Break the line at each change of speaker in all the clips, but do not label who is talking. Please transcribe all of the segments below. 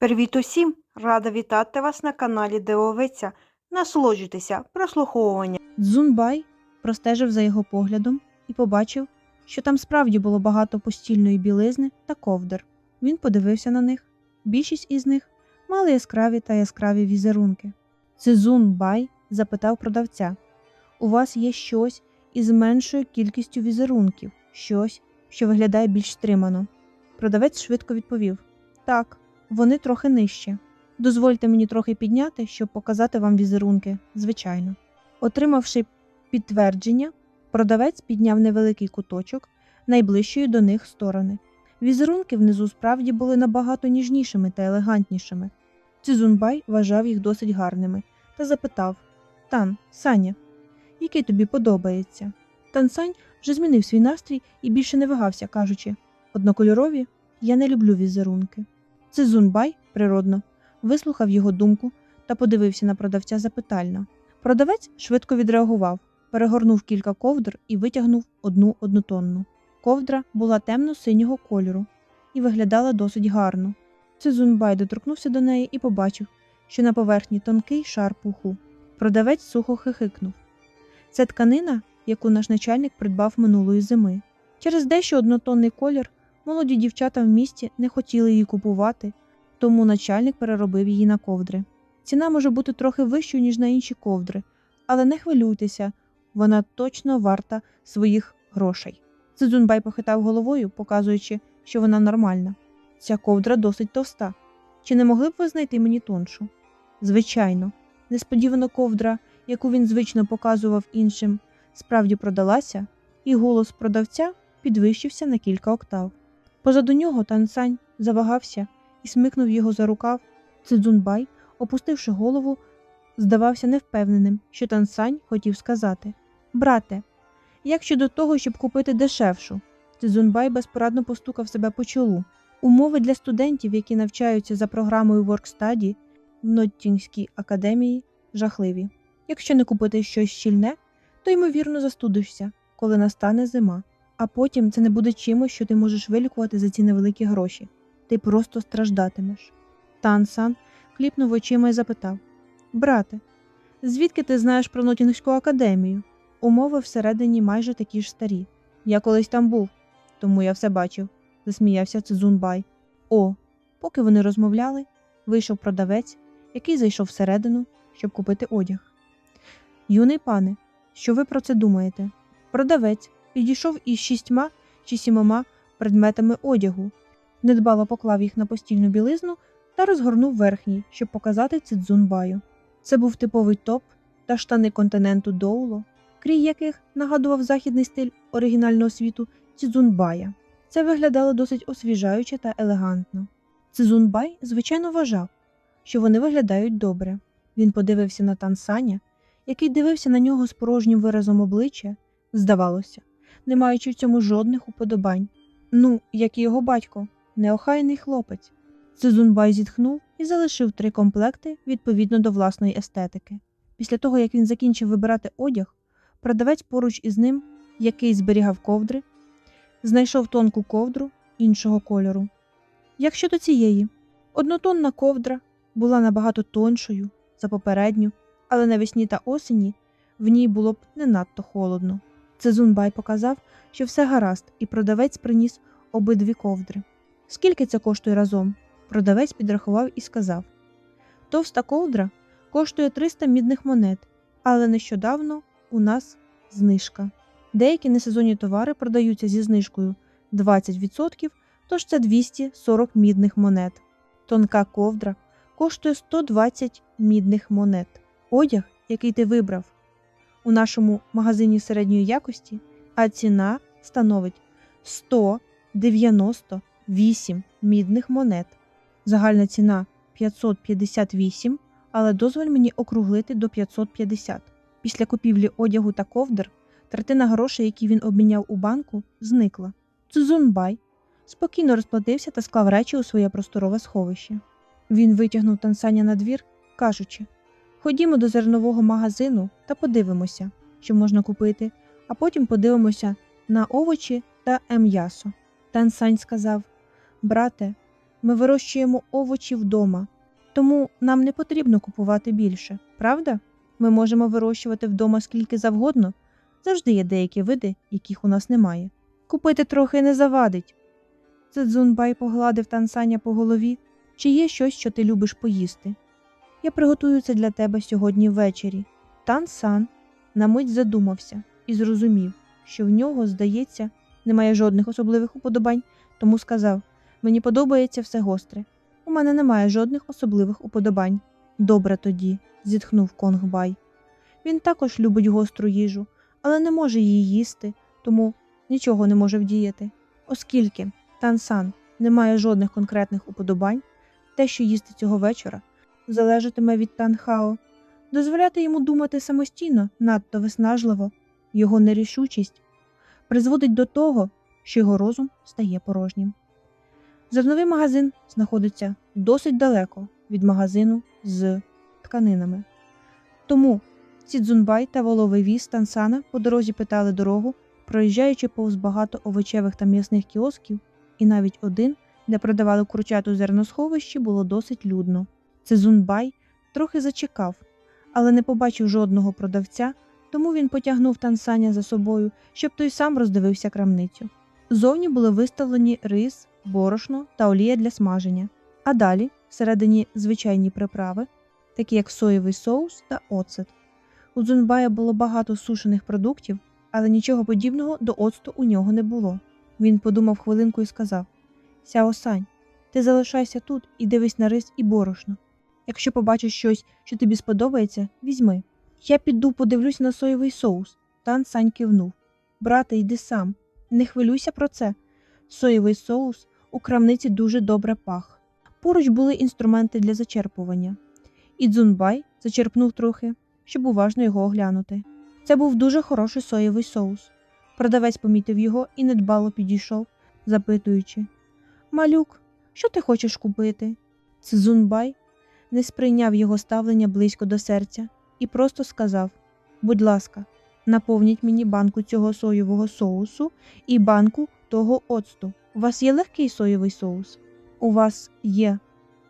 Привіт усім! Рада вітати вас на каналі Дивовиця. Насолоджуйтеся прослуховування.
Дзунбай простежив за його поглядом і побачив, що там справді було багато постільної білизни та ковдр. Він подивився на них. Більшість із них мали яскраві та яскраві візерунки. Цзунбай запитав продавця: У вас є щось із меншою кількістю візерунків, щось, що виглядає більш стримано. Продавець швидко відповів: Так, вони трохи нижче. Дозвольте мені трохи підняти, щоб показати вам візерунки, звичайно. Отримавши підтвердження, продавець підняв невеликий куточок найближчої до них сторони. Візерунки внизу справді були набагато ніжнішими та елегантнішими. Цізунбай вважав їх досить гарними та запитав Тан, Саня, який тобі подобається? Тан Сань вже змінив свій настрій і більше не вагався, кажучи однокольорові я не люблю візерунки. Цизунбай, природно, вислухав його думку та подивився на продавця запитально. Продавець швидко відреагував, перегорнув кілька ковдр і витягнув одну однотонну. Ковдра була темно-синього кольору і виглядала досить гарно. Цизунбай доторкнувся до неї і побачив, що на поверхні тонкий шар пуху. Продавець сухо хихикнув. Це тканина, яку наш начальник придбав минулої зими. Через дещо однотонний колір молоді дівчата в місті не хотіли її купувати, тому начальник переробив її на ковдри. Ціна може бути трохи вищою, ніж на інші ковдри, але не хвилюйтеся, вона точно варта своїх грошей. Цидзунбай похитав головою, показуючи, що вона нормальна. Ця ковдра досить товста. Чи не могли б ви знайти мені тоншу? Звичайно, несподівано ковдра, яку він звично показував іншим, справді продалася, і голос продавця підвищився на кілька октав. Позаду нього Тансань завагався і смикнув його за рукав. Цидзунбай, опустивши голову, здавався невпевненим, що Тансань хотів сказати Брате, як щодо того, щоб купити дешевшу? Цидзунбай безпорадно постукав себе по чолу. Умови для студентів, які навчаються за програмою WorkStudy в Ноттінгській академії, жахливі. Якщо не купити щось щільне, то ймовірно застудишся, коли настане зима. А потім це не буде чимось, що ти можеш вилікувати за ці невеликі гроші. Ти просто страждатимеш. Тан-сан кліпнув очима і запитав Брате, звідки ти знаєш про Нотінгську академію? Умови всередині майже такі ж старі. Я колись там був, тому я все бачив, засміявся Цзунбай. О, поки вони розмовляли, вийшов продавець, який зайшов всередину, щоб купити одяг. Юний пане, що ви про це думаєте? Продавець підійшов із шістьма чи сімома предметами одягу, недбало поклав їх на постільну білизну та розгорнув верхній, щоб показати Цидзунбаю. Це був типовий топ та штани континенту Доуло, крій яких нагадував західний стиль оригінального світу Цидзунбая. Це виглядало досить освіжаюче та елегантно. Цизунбай, звичайно, вважав, що вони виглядають добре. Він подивився на Тансаня, який дивився на нього з порожнім виразом обличчя, здавалося, не маючи в цьому жодних уподобань. Ну, як і його батько, неохайний хлопець. Цизунбай зітхнув і залишив три комплекти відповідно до власної естетики. Після того, як він закінчив вибирати одяг, продавець поруч із ним, який зберігав ковдри, знайшов тонку ковдру іншого кольору. Як щодо цієї, однотонна ковдра була набагато тоншою за попередню, але навесні та осені в ній було б не надто холодно. Цезунбай показав, що все гаразд, і продавець приніс обидві ковдри. Скільки це коштує разом? Продавець підрахував і сказав: Товста ковдра коштує 300 мідних монет, але нещодавно у нас знижка. Деякі несезонні товари продаються зі знижкою 20%, тож це 240 мідних монет. Тонка ковдра коштує 120 мідних монет. Одяг, який ти вибрав у нашому магазині середньої якості, а ціна становить 198 мідних монет. Загальна ціна 558, але дозволь мені округлити до 550. Після купівлі одягу та ковдр третина грошей, які він обміняв у банку, зникла. Цузунбай спокійно розплатився та склав речі у своє просторове сховище. Він витягнув тансаня на двір, кажучи Ходімо до зернового магазину та подивимося, що можна купити, а потім подивимося на овочі та м'ясо. Тансань сказав Брате, ми вирощуємо овочі вдома, тому нам не потрібно купувати більше, правда? Ми можемо вирощувати вдома скільки завгодно. Завжди є деякі види, яких у нас немає. Купити трохи не завадить. Цедзунбай погладив Тансаня по голові. Чи є щось, що ти любиш поїсти? Я приготую це для тебе сьогодні ввечері. Тансан на мить задумався і зрозумів, що в нього, здається, немає жодних особливих уподобань, тому сказав: Мені подобається все гостре. У мене немає жодних особливих уподобань. Добре тоді, зітхнув Конгбай. Він також любить гостру їжу, але не може її їсти, тому нічого не може вдіяти. Оскільки Тансан не має жодних конкретних уподобань, те, що їсти цього вечора, залежатиме від Танхао. Дозволяти йому думати самостійно надто виснажливо, його нерішучість призводить до того, що його розум стає порожнім. Зерновий магазин знаходиться досить далеко від магазину з тканинами. Тому Сідзунбай та воловий віз Тансана по дорозі питали дорогу, проїжджаючи повз багато овочевих та м'ясних кіосків, і навіть один, де продавали курчат у зерносховищі, було досить людно. Цезунбай трохи зачекав, але не побачив жодного продавця, тому він потягнув Тансаня за собою, щоб той сам роздивився крамницю. Зовні були виставлені рис, борошно та олія для смаження, а далі всередині звичайні приправи, такі як соєвий соус та оцет. У Дзунбая було багато сушених продуктів, але нічого подібного до оцту у нього не було. Він подумав хвилинку і сказав: Сяосань, ти залишайся тут і дивись на рис і борошно. Якщо побачиш щось, що тобі сподобається, візьми. Я піду подивлюсь на соєвий соус. Тан Сань кивнув. Брате, йди сам. Не хвилюйся про це. Соєвий соус у крамниці дуже добре пах. Поруч були інструменти для зачерпування. І Дзунбай зачерпнув трохи, щоб уважно його оглянути. Це був дуже хороший соєвий соус. Продавець помітив його і недбало підійшов, запитуючи Малюк, що ти хочеш купити? Цзунбай не сприйняв його ставлення близько до серця і просто сказав: Будь ласка, наповніть мені банку цього соєвого соусу і банку того оцту. У вас є легкий соєвий соус? У вас є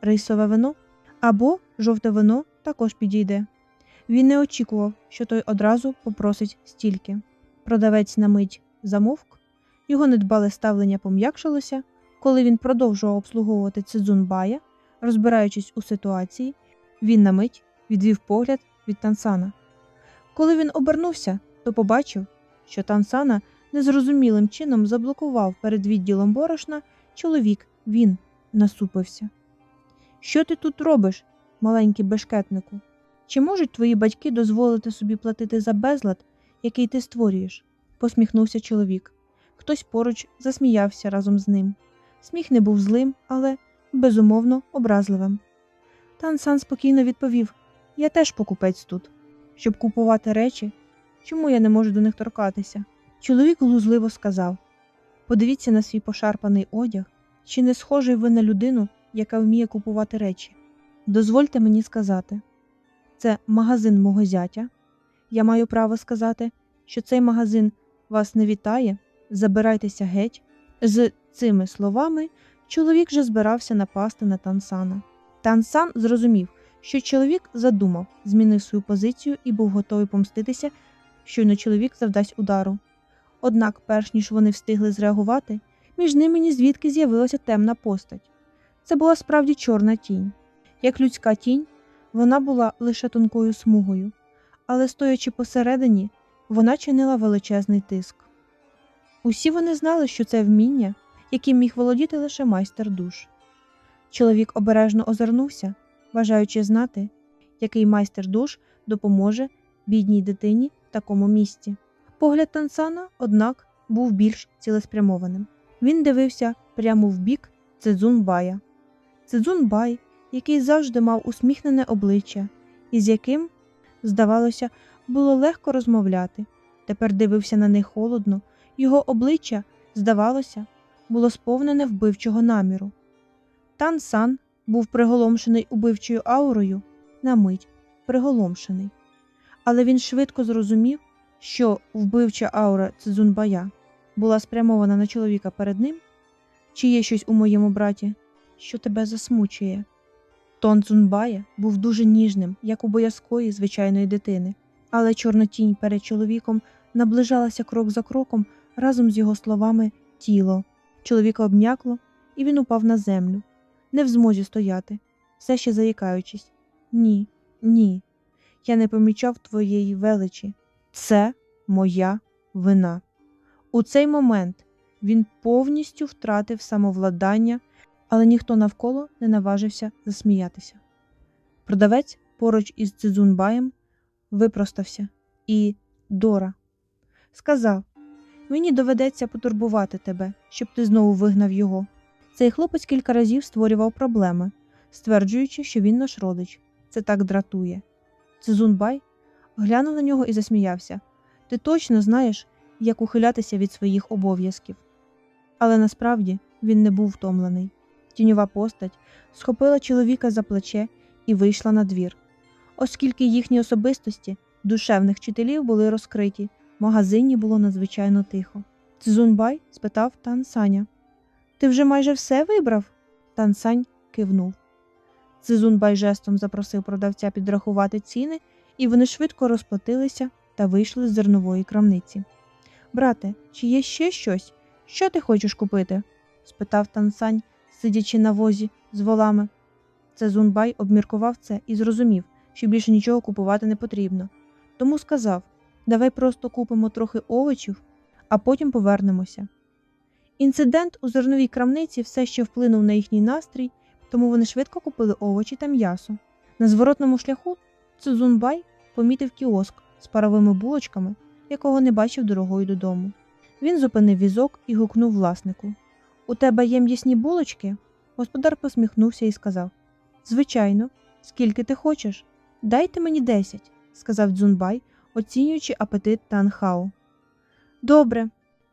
рисове вино або жовте вино також підійде. Він не очікував, що той одразу попросить стільки. Продавець на мить замовк, його недбале ставлення пом'якшилося, коли він продовжував обслуговувати Цидзунбая, розбираючись у ситуації, він на мить відвів погляд від Тансана. Коли він обернувся, то побачив, що Тансана незрозумілим чином заблокував перед відділом борошна чоловік, він насупився. Що ти тут робиш, маленький бешкетнику? Чи можуть твої батьки дозволити собі платити за безлад, який ти створюєш? посміхнувся чоловік. Хтось поруч засміявся разом з ним. Сміх не був злим, але безумовно образливим. Тансан спокійно відповів Я теж покупець тут. Щоб купувати речі, чому я не можу до них торкатися? Чоловік глузливо сказав Подивіться на свій пошарпаний одяг, чи не схожий ви на людину, яка вміє купувати речі. Дозвольте мені сказати, це магазин мого зятя. Я маю право сказати, що цей магазин вас не вітає, забирайтеся геть. З цими словами чоловік вже збирався напасти на Тансана. Тансан зрозумів, що чоловік задумав, змінив свою позицію і був готовий помститися, щойно чоловік завдасть удару. Однак, перш ніж вони встигли зреагувати, між ними ні звідки з'явилася темна постать. Це була справді чорна тінь. Як людська тінь, вона була лише тонкою смугою, але стоячи посередині, вона чинила величезний тиск. Усі вони знали, що це вміння, яким міг володіти лише майстер душ. Чоловік обережно озирнувся, бажаючи знати, який майстер душ допоможе бідній дитині в такому місці. Погляд Тансана, однак, був більш цілеспрямованим. Він дивився прямо в бік Цедзунбая. Цедзунбай, який завжди мав усміхнене обличчя, і з яким, здавалося, було легко розмовляти, тепер дивився на них холодно, його обличчя, здавалося, було сповнене вбивчого наміру. Тан Сан був приголомшений убивчою аурою, на мить приголомшений. Але він швидко зрозумів, що вбивча аура Цзунбая була спрямована на чоловіка перед ним, чи є щось у моєму браті. що тебе засмучує. Тон Цунбая був дуже ніжним, як у боязкої звичайної дитини, але чорнотінь перед чоловіком наближалася крок за кроком разом з його словами тіло. Чоловіка обнякло, і він упав на землю, не в змозі стояти, все ще заїкаючись. Ні, ні, я не помічав твоєї величі. Це моя вина. У цей момент він повністю втратив самовладання, але ніхто навколо не наважився засміятися. Продавець поруч із Цзунбаєм випростався і Дора сказав: Мені доведеться потурбувати тебе, щоб ти знову вигнав його. Цей хлопець кілька разів створював проблеми, стверджуючи, що він наш родич. Це так дратує. Цзунбай глянув на нього і засміявся. Ти точно знаєш, як ухилятися від своїх обов'язків. Але насправді він не був втомлений. Тіньова постать схопила чоловіка за плече і вийшла на двір. Оскільки їхні особистості душевних вчителів були розкриті, в магазині було надзвичайно тихо. Цзунбай спитав Тан Саня. Ти вже майже все вибрав? Тан Сань кивнув. Цзунбай жестом запросив продавця підрахувати ціни, і вони швидко розплатилися та вийшли з зернової крамниці. Брате, чи є ще щось? Що ти хочеш купити? спитав Тансань, сидячи на возі з волами. Цезунбай обміркував це і зрозумів, що більше нічого купувати не потрібно. Тому сказав давай просто купимо трохи овочів, а потім повернемося. Інцидент у зерновій крамниці все ще вплинув на їхній настрій, тому вони швидко купили овочі та м'ясо. На зворотному шляху Цзунбай помітив кіоск з паровими булочками, якого не бачив дорогою додому. Він зупинив візок і гукнув власнику У тебе є м'ясні булочки? Господар посміхнувся і сказав Звичайно, скільки ти хочеш? Дайте мені десять, сказав Дзунбай, оцінюючи апетит Танхао. Добре,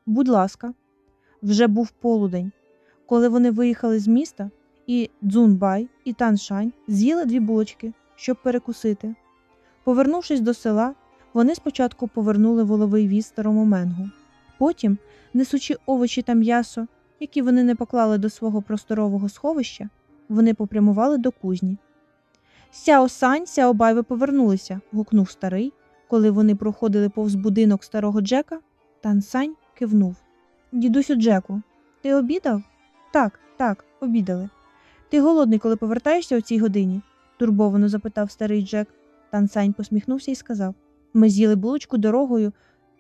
будь ласка. Вже був полудень. Коли вони виїхали з міста, і Дзунбай, і Таншань з'їли дві булочки, щоб перекусити. Повернувшись до села, вони спочатку повернули воловий віз старому менгу. Потім, несучи овочі та м'ясо, які вони не поклали до свого просторового сховища, вони попрямували до кузні. Сяо Сань, Сяо Бай, ви повернулися, гукнув старий. Коли вони проходили повз будинок старого Джека, Тан Сань кивнув. Дідусю Джеку, ти обідав? Так, так, обідали. Ти голодний, коли повертаєшся о цій годині? турбовано запитав старий Джек. Тан Сань посміхнувся і сказав Ми з'їли булочку дорогою,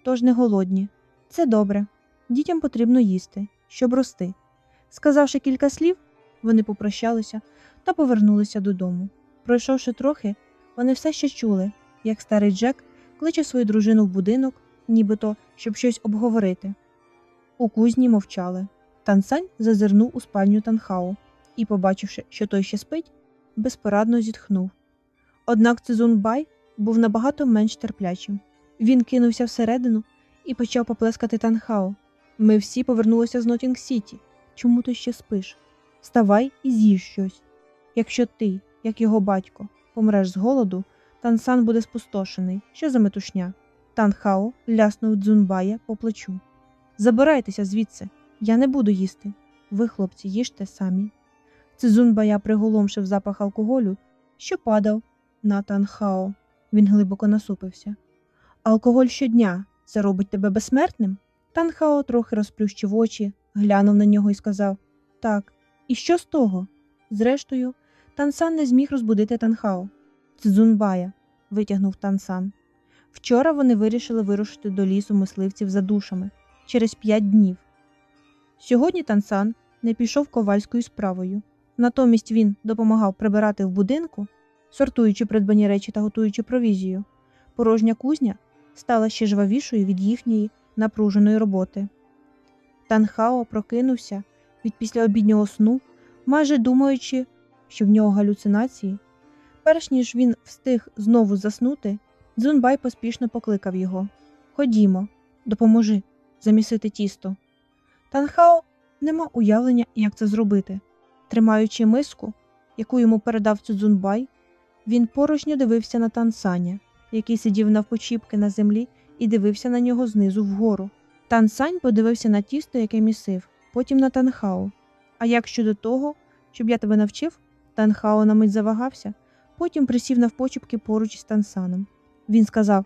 тож не голодні. Це добре. Дітям потрібно їсти, щоб рости. Сказавши кілька слів, вони попрощалися та повернулися додому. Пройшовши трохи, вони все ще чули, як старий Джек кличе свою дружину в будинок, нібито щоб щось обговорити. У кузні мовчали. Тансань зазирнув у спальню Танхао і, побачивши, що той ще спить, безпорадно зітхнув. Однак Цзунбай був набагато менш терплячим. Він кинувся всередину і почав поплескати Танхао. Ми всі повернулися з Нотінг Сіті. Чому ти ще спиш? Вставай і з'їж щось. Якщо ти, як його батько, помреш з голоду, Тансан буде спустошений. Що за метушня? Танхао ляснув Дзунбая по плечу. Забирайтеся звідси, я не буду їсти. Ви, хлопці, їжте самі. Цзунбая приголомшив запах алкоголю, що падав на Танхао. Він глибоко насупився. Алкоголь щодня це робить тебе безсмертним? Танхао трохи розплющив очі, глянув на нього і сказав Так, і що з того? Зрештою, Тансан не зміг розбудити Танхао. Цзунбая, витягнув Тансан. Вчора вони вирішили вирушити до лісу мисливців за душами через п'ять днів. Сьогодні Тансан не пішов ковальською справою. Натомість він допомагав прибирати в будинку, сортуючи придбані речі та готуючи провізію. Порожня кузня стала ще жвавішою від їхньої напруженої роботи. Танхао прокинувся від післяобіднього сну, майже думаючи, що в нього галюцинації. Перш ніж він встиг знову заснути, Дзунбай поспішно покликав його Ходімо, допоможи замісити тісто. Танхао не мав уявлення, як це зробити. Тримаючи миску, яку йому передав Цюдзунбай, він порожньо дивився на Тансаня, який сидів навпочіпки на землі і дивився на нього знизу вгору. Тансань подивився на тісто, яке місив, потім на Танхао. А як щодо того, щоб я тебе навчив? Танхао на мить завагався, потім присів навпочепки поруч із Тансаном. Він сказав: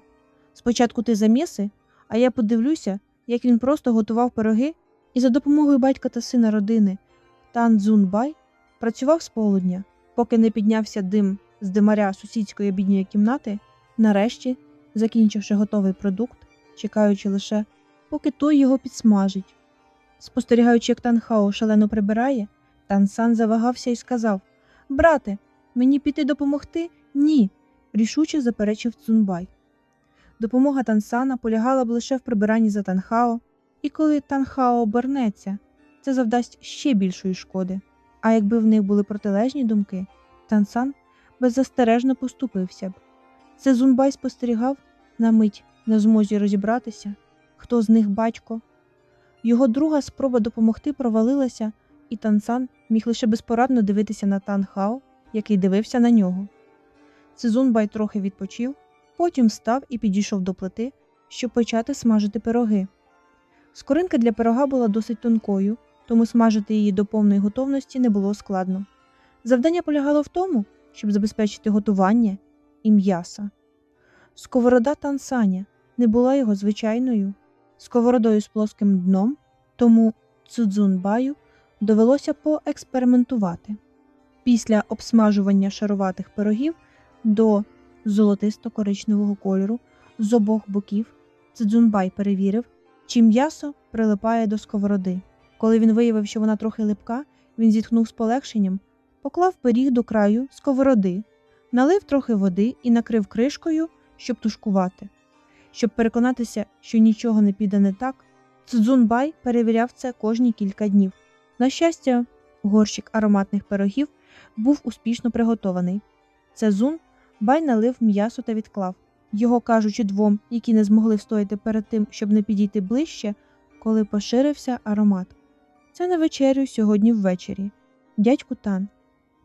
Спочатку ти заміси, а я подивлюся, як він просто готував пироги, і за допомогою батька та сина родини Тан Цзунбай працював з полудня, поки не піднявся дим з димаря сусідської обідньої кімнати, нарешті, закінчивши готовий продукт, чекаючи лише, поки той його підсмажить. Спостерігаючи, як Танхао шалено прибирає, Тансан завагався і сказав Брате, мені піти допомогти? Ні, рішуче заперечив Цунбай. Допомога Тансана полягала б лише в прибиранні за Танхао, і коли Танхао обернеться, це завдасть ще більшої шкоди. А якби в них були протилежні думки, Тансан беззастережно поступився б. Це Зунбай спостерігав на мить на змозі розібратися, хто з них батько. Його друга спроба допомогти провалилася, і Тансан міг лише безпорадно дивитися на Танхао, який дивився на нього. Цизунбай трохи відпочив, потім встав і підійшов до плити, щоб почати смажити пироги. Скоринка для пирога була досить тонкою, тому смажити її до повної готовності не було складно. Завдання полягало в тому, щоб забезпечити готування і м'яса. Сковорода Тансаня не була його звичайною сковородою з плоским дном, тому Цудзунбаю довелося поекспериментувати. Після обсмажування шаруватих пирогів до золотисто-коричневого кольору з обох боків Цидзунбай перевірив, чи м'ясо прилипає до сковороди. Коли він виявив, що вона трохи липка, він зітхнув з полегшенням, поклав пиріг до краю сковороди, налив трохи води і накрив кришкою, щоб тушкувати. Щоб переконатися, що нічого не піде не так, Цзунбай перевіряв це кожні кілька днів. На щастя, горщик ароматних пирогів був успішно приготований. Цезун Бай налив м'ясо та відклав, його кажучи двом, які не змогли встояти перед тим, щоб не підійти ближче, коли поширився аромат. Це на вечерю сьогодні ввечері. Дядьку Тан,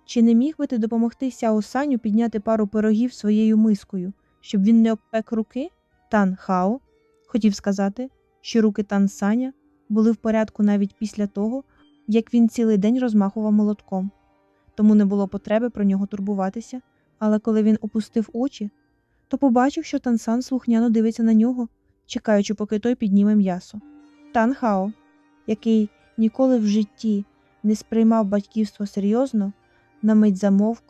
чи не міг би ти допомогти Сяо Саню підняти пару пирогів своєю мискою, щоб він не обпек руки? Тан Хао хотів сказати, що руки Тан Саня були в порядку навіть після того, як він цілий день розмахував молотком, тому не було потреби про нього турбуватися. Але коли він опустив очі, то побачив, що Тансан слухняно дивиться на нього, чекаючи, поки той підніме м'ясо. Тан Хао, який ніколи в житті не сприймав батьківство серйозно, на мить замовк,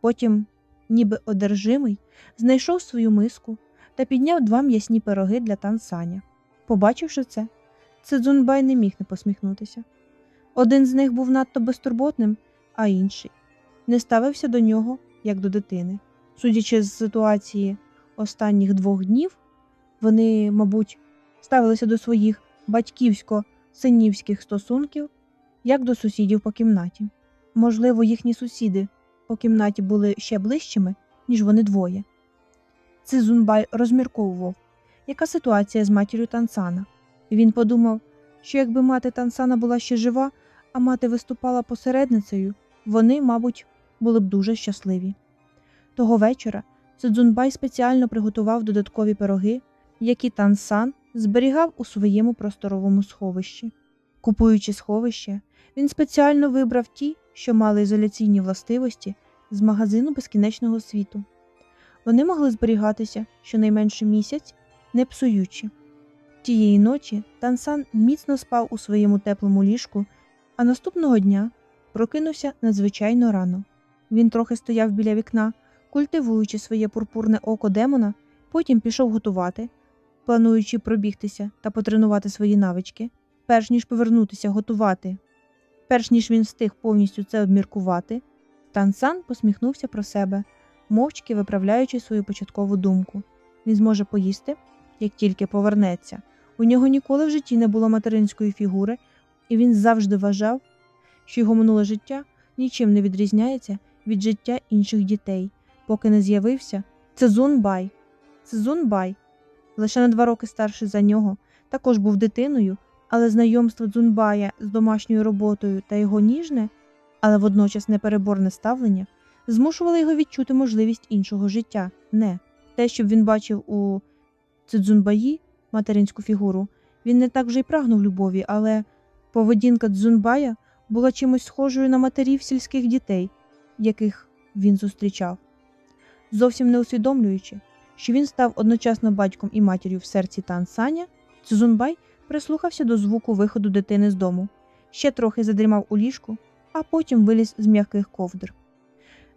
потім, ніби одержимий, знайшов свою миску та підняв два м'ясні пироги для Тансаня. Побачивши це, Цидзунбай не міг не посміхнутися. Один з них був надто безтурботним, а інший не ставився до нього як до дитини. Судячи з ситуації останніх двох днів, вони, мабуть, ставилися до своїх батьківсько-синівських стосунків як до сусідів по кімнаті. Можливо, їхні сусіди по кімнаті були ще ближчими, ніж вони двоє. Цизунбай розмірковував, яка ситуація з матір'ю Тансана. Він подумав, що якби мати Тансана була ще жива, а мати виступала посередницею, вони, мабуть, були б дуже щасливі. Того вечора Цидзунбай спеціально приготував додаткові пироги, які Тансан зберігав у своєму просторовому сховищі. Купуючи сховище, він спеціально вибрав ті, що мали ізоляційні властивості з магазину безкінечного світу. Вони могли зберігатися щонайменше місяць, не псуючи. Тієї ночі Тансан міцно спав у своєму теплому ліжку, а наступного дня прокинувся надзвичайно рано. Він трохи стояв біля вікна, культивуючи своє пурпурне око демона, потім пішов готувати, плануючи пробігтися та потренувати свої навички, перш ніж повернутися готувати. Перш ніж він встиг повністю це обміркувати, Тансан посміхнувся про себе, мовчки виправляючи свою початкову думку. Він зможе поїсти, як тільки повернеться. У нього ніколи в житті не було материнської фігури, і він завжди вважав, що його минуле життя нічим не відрізняється від життя інших дітей, поки не з'явився Цезун Бай. Цезун Бай, лише на два роки старший за нього, також був дитиною, але знайомство Дзунбая з домашньою роботою та його ніжне, але водночас непереборне ставлення змушували його відчути можливість іншого життя. Не те, щоб він бачив у Цидзунбаї материнську фігуру, він не так вже й прагнув любові, але поведінка Дзунбая була чимось схожою на матерів сільських дітей, яких він зустрічав, зовсім не усвідомлюючи, що він став одночасно батьком і матір'ю в серці Тансаня, Цзунбай прислухався до звуку виходу дитини з дому, ще трохи задрімав у ліжку, а потім виліз з м'яких ковдр.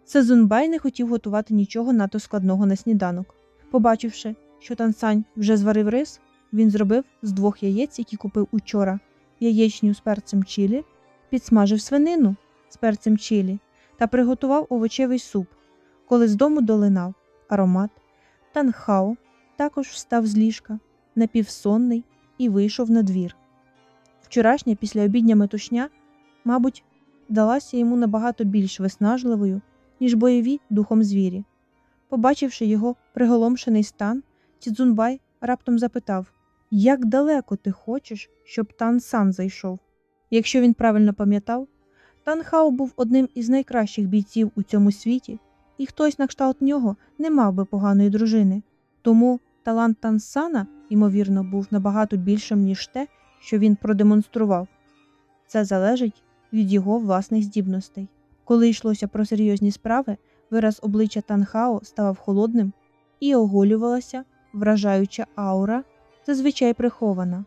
Цзунбай не хотів готувати нічого надто складного на сніданок. Побачивши, що Тансань вже зварив рис, він зробив з двох яєць, які купив учора, яєчню з перцем чилі, підсмажив свинину з перцем чилі та приготував овочевий суп. Коли з дому долинав аромат, Танхао також встав з ліжка, напівсонний, і вийшов на двір. Вчорашня післяобідня метушня, мабуть, далася йому набагато більш виснажливою, ніж бойові духом звірі. Побачивши його приголомшений стан, Цідзунбай раптом запитав Як далеко ти хочеш, щоб Тан Сан зайшов? Якщо він правильно пам'ятав, Тан Хао був одним із найкращих бійців у цьому світі, і хтось на кшталт нього не мав би поганої дружини. Тому талант Тан Сана, ймовірно, був набагато більшим, ніж те, що він продемонстрував. Це залежить від його власних здібностей. Коли йшлося про серйозні справи, вираз обличчя Танхао ставав холодним і оголювалася вражаюча аура, зазвичай прихована.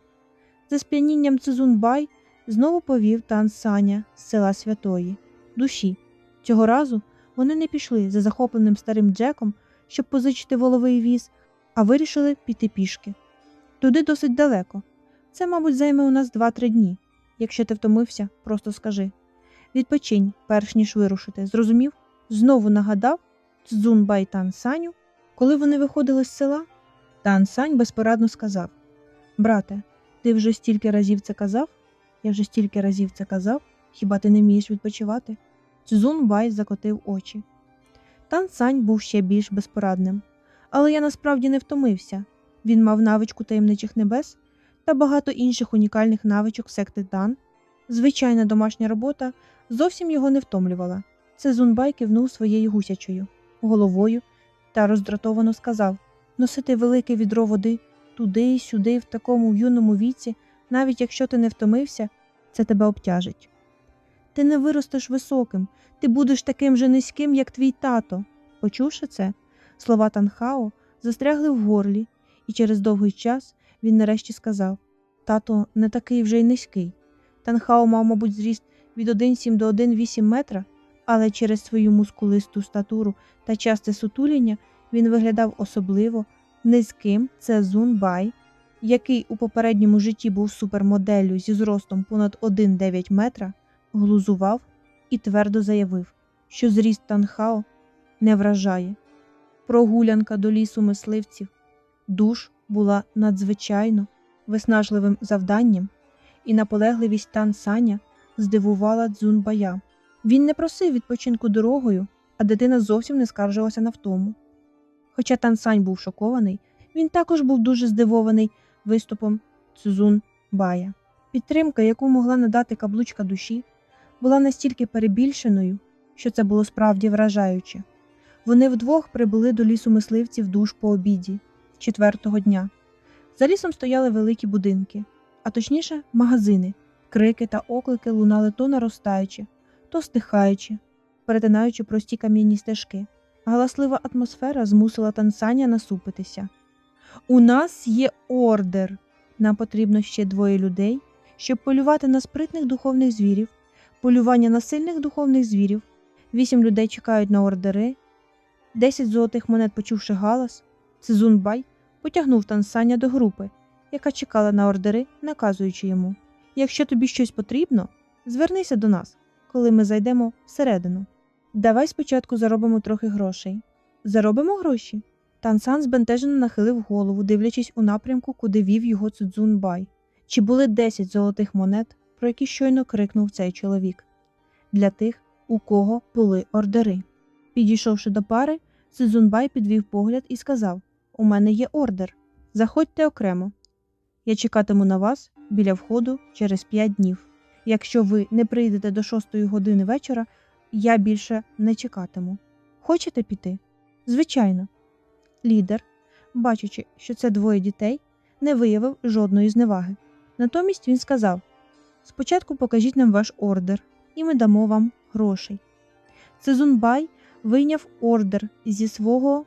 За сп'янінням Цзунбай знову повів Тан Саня з села Святої, душі. Цього разу вони не пішли за захопленим старим Джеком, щоб позичити воловий віз, а вирішили піти пішки. Туди досить далеко. Це, мабуть, займе у нас 2-3 дні. Якщо ти втомився, просто скажи. Відпочинь, перш ніж вирушити. Зрозумів? Знову нагадав Цзунбай Тан Саню, коли вони виходили з села. Тан Сань безпорадно сказав: Брате, ти вже стільки разів це казав? Я вже стільки разів це казав, хіба ти не вмієш відпочивати? Цзунбай закотив очі. Тан Сань був ще більш безпорадним. Але я насправді не втомився. Він мав навичку таємничих небес та багато інших унікальних навичок секти Тан. Звичайна домашня робота зовсім його не втомлювала. Це Зунбай кивнув своєю гусячою головою та роздратовано сказав носити велике відро води туди й сюди, в такому юному віці, навіть якщо ти не втомився, це тебе обтяжить. Ти не виростеш високим, ти будеш таким же низьким, як твій тато. Почувши це, слова Танхао застрягли в горлі, і через довгий час він нарешті сказав Тато не такий вже й низький. Танхао мав, мабуть, зріст від 1,7 до 1,8 метра, але через свою мускулисту статуру та часте сутуління він виглядав особливо низьким це Зунбай, який у попередньому житті був супермоделлю зі зростом понад 1,9 метра, глузував і твердо заявив, що зріст Танхао не вражає. Прогулянка до лісу мисливців душ була надзвичайно виснажливим завданням, і наполегливість Тан Саня здивувала Цзунбая. Він не просив відпочинку дорогою, а дитина зовсім не скаржилася на втому. Хоча Тан Сань був шокований, він також був дуже здивований виступом Цзун Бая. Підтримка, яку могла надати каблучка душі, була настільки перебільшеною, що це було справді вражаюче. Вони вдвох прибули до лісу мисливців душ по обіді четвертого дня. За лісом стояли великі будинки, а точніше магазини. Крики та оклики лунали то наростаючи, то стихаючи, перетинаючи прості кам'яні стежки. Галаслива атмосфера змусила Тансаня насупитися. У нас є ордер. Нам потрібно ще двоє людей, щоб полювати на спритних духовних звірів, полювання на сильних духовних звірів. Вісім людей чекають на ордери. Десять золотих монет, почувши галас, Цзунбай потягнув Тансаня до групи, яка чекала на ордери, наказуючи йому: Якщо тобі щось потрібно, звернися до нас, коли ми зайдемо всередину. Давай спочатку заробимо трохи грошей. Заробимо гроші? Тансан збентежено нахилив голову, дивлячись у напрямку, куди вів його Цзунбай. Чи були 10 золотих монет, про які щойно крикнув цей чоловік? Для тих, у кого були ордери. Підійшовши до пари, Цзунбай підвів погляд і сказав: У мене є ордер. Заходьте окремо. Я чекатиму на вас біля входу через 5 днів. Якщо ви не прийдете до 6 години вечора, я більше не чекатиму. Хочете піти? Звичайно. Лідер, бачачи, що це двоє дітей, не виявив жодної зневаги. Натомість він сказав: Спочатку покажіть нам ваш ордер, і ми дамо вам грошей. Цезунбай вийняв ордер зі свого